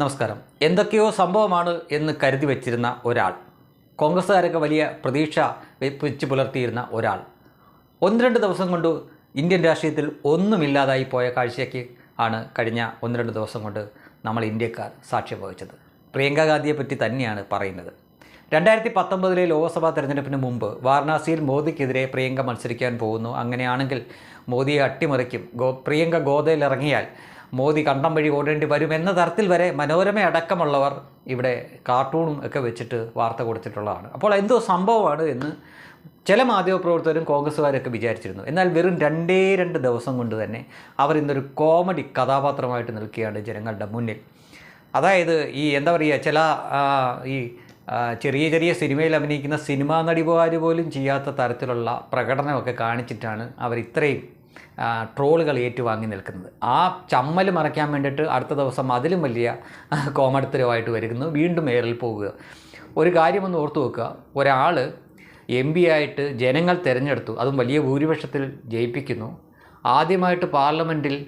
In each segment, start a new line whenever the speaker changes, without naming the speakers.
നമസ്കാരം. എന്തൊക്കെയോ സംഭവമാണ് എന്ന് കരുതി വച്ചിരുന്ന ഒരാൾ. കോൺഗ്രസ്സുകാരൊക്കെ വലിയ പ്രതീക്ഷ വെച്ച് പുലർത്തിയിരുന്ന ഒരാൾ. ഒന്ന് രണ്ട് ദിവസം കൊണ്ട് ഇന്ത്യൻ രാഷ്ട്രീയത്തിൽ ഒന്നുമില്ലാതായി പോയ കാഴ്ചയ്ക്ക് ആണ് കഴിഞ്ഞ ഒന്ന് രണ്ട് ദിവസം കൊണ്ട് നമ്മൾ ഇന്ത്യക്കാർ സാക്ഷ്യം വഹിച്ചത്. പ്രിയങ്ക ഗാന്ധിയെ പറ്റി തന്നെയാണ് പറയുന്നത്. രണ്ടായിരത്തി പത്തൊമ്പതിലെ ലോക്സഭാ തെരഞ്ഞെടുപ്പിന് മുമ്പ് വാരണാസിയിൽ മോദിക്കെതിരെ പ്രിയങ്ക മത്സരിക്കാൻ പോകുന്നു. അങ്ങനെയാണെങ്കിൽ മോദിയെ അട്ടിമറിക്കും. ഗോ പ്രിയങ്ക ഗോദയിൽ ഇറങ്ങിയാൽ മോദി കണ്ടം വഴി ഓടേണ്ടി വരും എന്ന തരത്തിൽ വരെ മനോരമ അടക്കമുള്ളവർ ഇവിടെ കാർട്ടൂണും ഒക്കെ വെച്ചിട്ട് വാർത്ത കൊടുത്തിട്ടുള്ളതാണ്. അപ്പോൾ എന്തോ സംഭവമാണ് എന്ന് ചില മാധ്യമപ്രവർത്തകരും കോൺഗ്രസ്സുകാരൊക്കെ വിചാരിച്ചിരുന്നു. എന്നാൽ വെറും രണ്ടേ രണ്ട് ദിവസം കൊണ്ട് തന്നെ അവർ ഇന്നൊരു കോമഡി കഥാപാത്രമായിട്ട് നിൽക്കുകയാണ് ജനങ്ങളുടെ മുന്നിൽ. അതായത് ഈ എന്താ പറയുക ചില ഈ ചെറിയ ചെറിയ സിനിമയിൽ അഭിനയിക്കുന്ന സിനിമാ നടിമാർ പോലും ചെയ്യാത്ത തരത്തിലുള്ള പ്രകടനമൊക്കെ കാണിച്ചിട്ടാണ് അവർ ഇത്രയും ട്രോളുകൾ ഏറ്റുവാങ്ങി നിൽക്കുന്നത്. ആ ചമ്മൽ മറയ്ക്കാൻ വേണ്ടിയിട്ട് അടുത്ത ദിവസം അതിലും വലിയ കോമടത്തരമായിട്ട് വരുന്നു. വീണ്ടും ഏറിൽ പോവുക ഒരു കാര്യമൊന്ന് ഓർത്തു വെക്കുക. ഒരാൾ എം പി ആയിട്ട് ജനങ്ങൾ തിരഞ്ഞെടുത്തു. അതും വലിയ ഭൂരിപക്ഷത്തിൽ ജയിപ്പിക്കുന്നു. ആദ്യമായിട്ട് പാർലമെന്റിൽ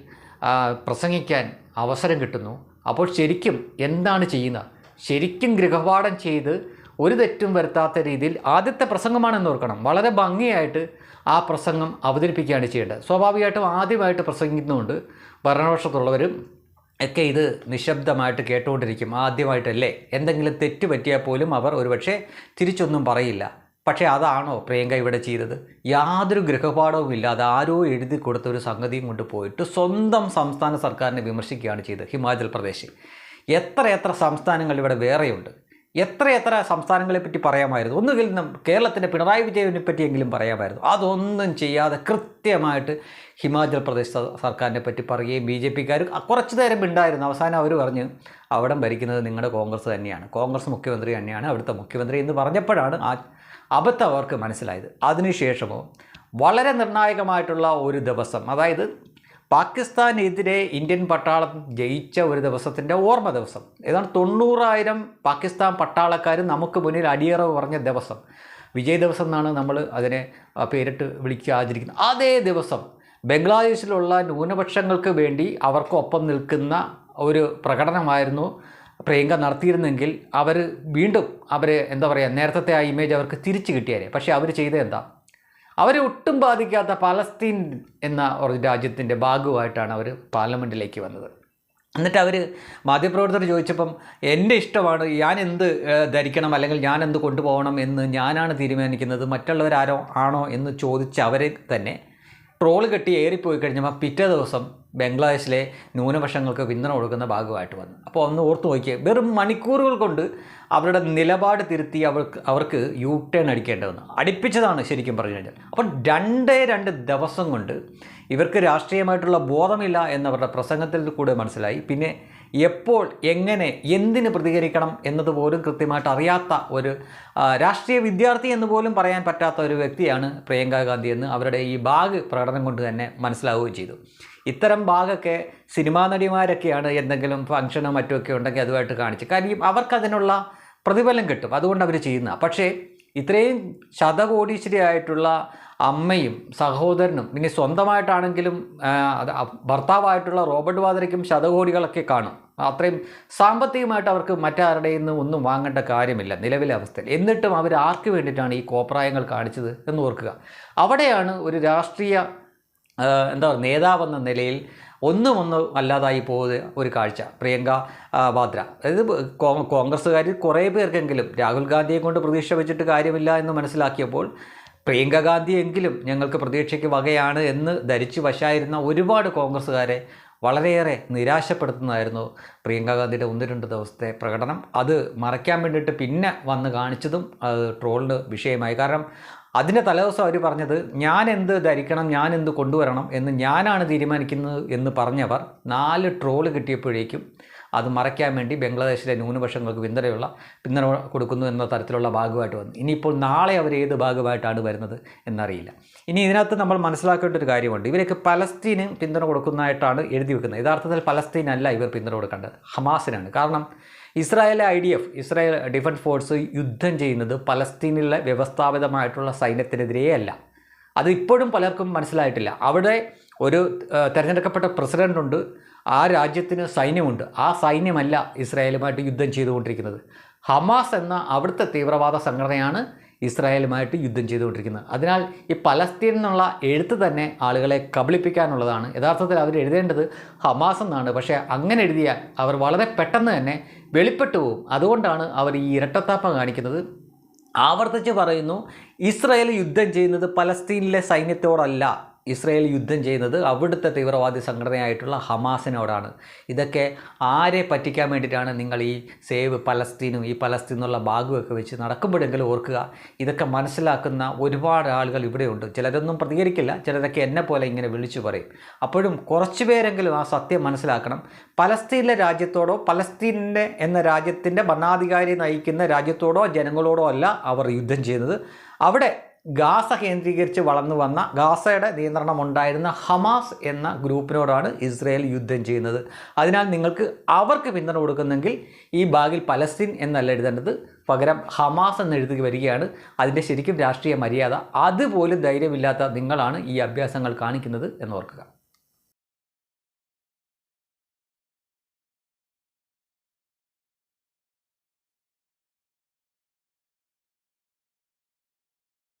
പ്രസംഗിക്കാൻ അവസരം കിട്ടുന്നു. അപ്പോൾ ശരിക്കും എന്താണ് ചെയ്യുന്നത്? ശരിക്കും ഗൃഹപാഠം ചെയ്ത് ഒരു തെറ്റും വരുത്താത്ത രീതിയിൽ ആദ്യത്തെ പ്രസംഗമാണെന്ന് ഓർക്കണം. വളരെ ഭംഗിയായിട്ട് ആ പ്രസംഗം അവതരിപ്പിക്കുകയാണ് ചെയ്യേണ്ടത്. സ്വാഭാവികമായിട്ടും ആദ്യമായിട്ട് പ്രസംഗിക്കുന്നുണ്ട് ഭരണപക്ഷത്തുള്ളവരും ഒക്കെ ഇത് നിശബ്ദമായിട്ട് കേട്ടുകൊണ്ടിരിക്കും. ആദ്യമായിട്ടല്ലേ? എന്തെങ്കിലും തെറ്റ് പറ്റിയാൽ പോലും അവർ ഒരുപക്ഷെ തിരിച്ചൊന്നും പറയില്ല. പക്ഷേ അതാണോ പ്രിയങ്ക ഇവിടെ ചെയ്തത്? യാതൊരു ഗൃഹപാഠവും ഇല്ലാതെ ആരോ എഴുതി കൊടുത്ത ഒരു സംഗതിയും കൊണ്ട് പോയിട്ട് സ്വന്തം സംസ്ഥാന സർക്കാരിനെ വിമർശിക്കുകയാണ് ചെയ്തത് ഹിമാചൽ പ്രദേശ് എത്ര എത്ര സംസ്ഥാനങ്ങൾ ഇവിടെ വേറെയുണ്ട്? എത്ര എത്ര സംസ്ഥാനങ്ങളെ പറ്റി പറയാമായിരുന്നു. ഒന്നുകിൽ കേരളത്തിന്റെ പിണറായി വിജയനെ പറ്റിയെങ്കിലും പറയാമായിരുന്നു. അതൊന്നും ചെയ്യാതെ കൃത്യമായിട്ട് ഹിമാചൽ പ്രദേശ് സർക്കാരിനെ പറ്റി പറയുകയും ബി ജെ പിക്കാർ കുറച്ച് നേരം ഉണ്ടായിരുന്നു അവസാനം അവർ പറഞ്ഞ് അവിടം ഭരിക്കുന്നത് നിങ്ങളുടെ കോൺഗ്രസ് തന്നെയാണ്. കോൺഗ്രസ് മുഖ്യമന്ത്രി തന്നെയാണ് അവിടുത്തെ മുഖ്യമന്ത്രി എന്ന് പറഞ്ഞപ്പോഴാണ് ആ അബദ്ധം അവർക്ക് മനസ്സിലായത്. അതിനുശേഷമോ വളരെ നിർണായകമായിട്ടുള്ള ഒരു ദിവസം അതായത് പാകിസ്ഥാനെതിരെ ഇന്ത്യൻ പട്ടാളം ജയിച്ച ഒരു ദിവസത്തിന്റെ ഓർമ്മ ദിവസം. ഏതാണ് തൊണ്ണൂറായിരം പാകിസ്ഥാൻ പട്ടാളക്കാർ നമുക്ക് മുന്നിൽ അടിയറവ് പറഞ്ഞ ദിവസം. വിജയ് ദിവസം എന്നാണ് നമ്മൾ അതിനെ പേരിട്ട് വിളിക്കുക ആചരിക്കുന്നത് അതേ ദിവസം ബംഗ്ലാദേശിലുള്ള ന്യൂനപക്ഷങ്ങൾക്ക് വേണ്ടി അവർക്കൊപ്പം നിൽക്കുന്ന ഒരു പ്രകടനമായിരുന്നു പ്രിയങ്ക നടത്തിയിരുന്നെങ്കിൽ അവർ വീണ്ടും അവരെ എന്താ പറയുക നേരത്തെ ആ ഇമേജ് അവർക്ക് തിരിച്ചു കിട്ടിയാലേ പക്ഷേ അവർ ചെയ്തത് എന്താ? അവരെ ഒട്ടും ബാധിക്കാത്ത പലസ്തീൻ എന്ന രാജ്യത്തിന്റെ ഭാഗമായിട്ടാണ് അവർ പാർലമെന്റിലേക്ക് വന്നത്. എന്നിട്ട് അവർ മാധ്യമപ്രവർത്തകർ ചോദിച്ചപ്പം എന്റെ ഇഷ്ടമാണ് ഞാൻ എന്ത് ധരിക്കണം അല്ലെങ്കിൽ ഞാൻ എന്ത് കൊണ്ടുപോകണം എന്ന് ഞാനാണ് തീരുമാനിക്കുന്നത് മറ്റുള്ളവരാരോ ആണോ എന്ന് ചോദിച്ച് അവരെ തന്നെ ട്രോൾ കെട്ടി ഏറിപ്പോയി കഴിഞ്ഞപ്പോൾ പിറ്റേ ദിവസം ബംഗ്ലാദേശിലെ ന്യൂനപക്ഷങ്ങൾക്ക് പിന്തുണ കൊടുക്കുന്ന ഭാഗമായിട്ട് വന്നു. അപ്പോൾ ഒന്ന് ഓർത്ത് നോക്കിയേ വെറും മണിക്കൂറുകൾ കൊണ്ട് അവരുടെ നിലപാട് തിരുത്തി അവർക്ക് അവർക്ക് യു ടേൺ അടിക്കേണ്ടി വന്നു. അടിപ്പിച്ചതാണ് ശരിക്കും പറഞ്ഞു കഴിഞ്ഞാൽ. അപ്പോൾ രണ്ടേ രണ്ട് ദിവസം കൊണ്ട് ഇവർക്ക് രാഷ്ട്രീയമായിട്ടുള്ള ബോധമില്ല എന്നവരുടെ പ്രസംഗത്തിൽ കൂടെ മനസ്സിലായി. പിന്നെ എപ്പോൾ എങ്ങനെ എന്തിന് പ്രതികരിക്കണം എന്നതുപോലും കൃത്യമായിട്ട് അറിയാത്ത ഒരു രാഷ്ട്രീയ വിദ്യാർത്ഥി എന്ന് പോലും പറയാൻ പറ്റാത്ത ഒരു വ്യക്തിയാണ് പ്രിയങ്ക ഗാന്ധി എന്ന് അവരുടെ ഈ ബാഗ് പ്രകടനം കൊണ്ട് തന്നെ മനസ്സിലാവുകയും ചെയ്തു. ഇത്തരം ബാഗൊക്കെ സിനിമാ നടിമാരൊക്കെയാണ് എന്തെങ്കിലും ഫംഗ്ഷനോ മറ്റുമൊക്കെ ഉണ്ടെങ്കിൽ അതുമായിട്ട് കാണിച്ച്. കാര്യം അവർക്കതിനുള്ള പ്രതിഫലം കിട്ടും. അതുകൊണ്ട് അവർ ചെയ്യുന്ന പക്ഷേ ഇത്രയും ശതകോടീശ്വരിയായിട്ടുള്ള അമ്മയും സഹോദരനും ഇനി സ്വന്തമായിട്ടാണെങ്കിലും ഭർത്താവായിട്ടുള്ള റോബർട്ട് വാദ്രയ്ക്കും ശതകോടികളൊക്കെ കാണും. അത്രയും സാമ്പത്തികമായിട്ട് അവർക്ക് മറ്റാരുടെയിൽ നിന്ന് ഒന്നും വാങ്ങേണ്ട കാര്യമില്ല നിലവിലെ അവസ്ഥയിൽ. എന്നിട്ടും അവർ ആർക്ക് വേണ്ടിയിട്ടാണ് ഈ കോപ്രായങ്ങൾ കാണിച്ചത് എന്ന് ഓർക്കുക. അവിടെയാണ് ഒരു രാഷ്ട്രീയ എന്താ നേതാവെന്ന നിലയിൽ ഒന്നും ഒന്നും അല്ലാതായി പോകുന്ന ഒരു കാഴ്ച. പ്രിയങ്ക വാദ്ര. അതായത് കോൺഗ്രസ്സുകാരിൽ കുറേ പേർക്കെങ്കിലും രാഹുൽ ഗാന്ധിയെ കൊണ്ട് പ്രതീക്ഷ വെച്ചിട്ട് കാര്യമില്ല എന്ന് മനസ്സിലാക്കിയപ്പോൾ പ്രിയങ്ക ഗാന്ധിയെങ്കിലും ഞങ്ങൾക്ക് പ്രതീക്ഷയ്ക്ക് വകയാണ് എന്ന് ധരിച്ച് വശായിരുന്ന ഒരുപാട് കോൺഗ്രസ്സുകാരെ വളരെയേറെ നിരാശപ്പെടുത്തുന്നതായിരുന്നു പ്രിയങ്ക ഗാന്ധിയുടെ ഒന്ന് രണ്ട് ദിവസത്തെ പ്രകടനം. അത് മറയ്ക്കാൻ വേണ്ടിയിട്ട് പിന്നെ വന്ന് കാണിച്ചതും അത് ട്രോളിന് വിഷയമായി. കാരണം അതിന്റെ തലേദിവസം അവർ പറഞ്ഞത് ഞാൻ എന്ത് ധരിക്കണം ഞാൻ എന്ത് കൊണ്ടുവരണം എന്ന് ഞാനാണ് തീരുമാനിക്കുന്നത് എന്ന് പറഞ്ഞവർ നാല് ട്രോൾ കിട്ടിയപ്പോഴേക്കും അത് മറയ്ക്കാൻ വേണ്ടി ബംഗ്ലാദേശിലെ ന്യൂനപക്ഷങ്ങൾക്ക് പിന്തുണയുള്ള പിന്തുണ കൊടുക്കുന്നു എന്ന തരത്തിലുള്ള ഭാഗമായിട്ട് വന്നു. ഇനിയിപ്പോൾ നാളെ അവർ ഏത് ഭാഗമായിട്ടാണ് വരുന്നത് എന്നറിയില്ല. ഇനി ഇതിനകത്ത് നമ്മൾ മനസ്സിലാക്കേണ്ട ഒരു കാര്യമുണ്ട്. ഇവരൊക്കെ പലസ്തീന് പിന്തുണ കൊടുക്കുന്നതായിട്ടാണ് എഴുതി വെക്കുന്നത്. യഥാർത്ഥത്തിൽ പലസ്തീനല്ല ഇവർ പിന്തുണ കൊടുക്കേണ്ടത്. ഹമാസിനാണ്. കാരണം Israel I D F Israel defence force യുദ്ധം ചെയ്യുന്നത് പലസ്തീനിലെ വ്യവസ്ഥാപിതമായിട്ടുള്ള സൈന്യത്തിനെതിരെയല്ല. അത് ഇപ്പോഴും പലർക്കും മനസ്സിലായിട്ടില്ല. അവിടെ ഒരു തിരഞ്ഞെടുക്കപ്പെട്ട പ്രസിഡന്റുണ്ട് ആ രാജ്യത്തിന് സൈന്യമുണ്ട്. ആ സൈന്യമല്ല ഇസ്രായേലുമായിട്ട് യുദ്ധം ചെയ്തുകൊണ്ടിരിക്കുന്നത്. ഹമാസ് എന്ന അവിടുത്തെ തീവ്രവാദ സംഘടനയാണ് ഇസ്രായേലുമായിട്ട് യുദ്ധം ചെയ്തുകൊണ്ടിരിക്കുന്നത്. അതിനാൽ ഈ പലസ്തീൻ എന്നുള്ള എഴുത്ത് തന്നെ ആളുകളെ കബളിപ്പിക്കാനുള്ളതാണ്. യഥാർത്ഥത്തിൽ അവർ എഴുതേണ്ടത് ഹമാസ് എന്നാണ്. പക്ഷേ അങ്ങനെ എഴുതിയാൽ അവർ വളരെ പെട്ടെന്ന് തന്നെ വെളിപ്പെട്ടു പോകും അതുകൊണ്ടാണ് അവർ ഈ ഇരട്ടത്താപ്പം കാണിക്കുന്നത്. ആവർത്തിച്ച് പറയുന്നു ഇസ്രായേൽ യുദ്ധം ചെയ്യുന്നത് പലസ്തീനിലെ സൈന്യത്തോടല്ല. ഇസ്രായേൽ യുദ്ധം ചെയ്യുന്നത് അവിടുത്തെ തീവ്രവാദി സംഘടനയായിട്ടുള്ള ഹമാസിനോടാണ്. ഇതൊക്കെ ആരെ പറ്റിക്കാൻ വേണ്ടിയിട്ടാണ് നിങ്ങൾ ഈ സേവ് പലസ്തീനും ഈ പലസ്തീൻ എന്നുള്ള ഭാഗമൊക്കെ വെച്ച് നടക്കുമ്പോഴെങ്കിലും ഓർക്കുക ഇതൊക്കെ മനസ്സിലാക്കുന്ന ഒരുപാട് ആളുകൾ ഇവിടെയുണ്ട്. ചിലരൊന്നും പ്രതികരിക്കില്ല ചിലരൊക്കെ എന്നെ പോലെ ഇങ്ങനെ വിളിച്ചു പറയും. അപ്പോഴും കുറച്ച് പേരെങ്കിലും ആ സത്യം മനസ്സിലാക്കണം. പലസ്തീനിലെ രാജ്യത്തോടോ പലസ്തീനിന്റെ എന്ന രാജ്യത്തിന്റെ ഭരണാധികാരി നയിക്കുന്ന രാജ്യത്തോടോ ജനങ്ങളോടോ അല്ല അവർ യുദ്ധം ചെയ്യുന്നത്. അവിടെ ഗാസ കേന്ദ്രീകരിച്ച് വളർന്നു വന്ന ഗാസയുടെ നിയന്ത്രണം ഉണ്ടായിരുന്ന ഹമാസ് എന്ന ഗ്രൂപ്പിനോടാണ് ഇസ്രയേൽ യുദ്ധം ചെയ്യുന്നത്. അതിനാൽ നിങ്ങൾക്ക് അവർക്ക് പിന്തുണ കൊടുക്കുന്നെങ്കിൽ ഈ ഭാഗിൽ പലസ്തീൻ എന്നല്ല എഴുതേണ്ടത്. പകരം ഹമാസ് എന്ന് എഴുതി വരികയാണ്. അതിന്റെ ശരിക്കും രാഷ്ട്രീയ മര്യാദ. അതുപോലും ധൈര്യമില്ലാത്ത നിങ്ങളാണ് ഈ അഭ്യാസങ്ങൾ കാണിക്കുന്നത് എന്നോർക്കുക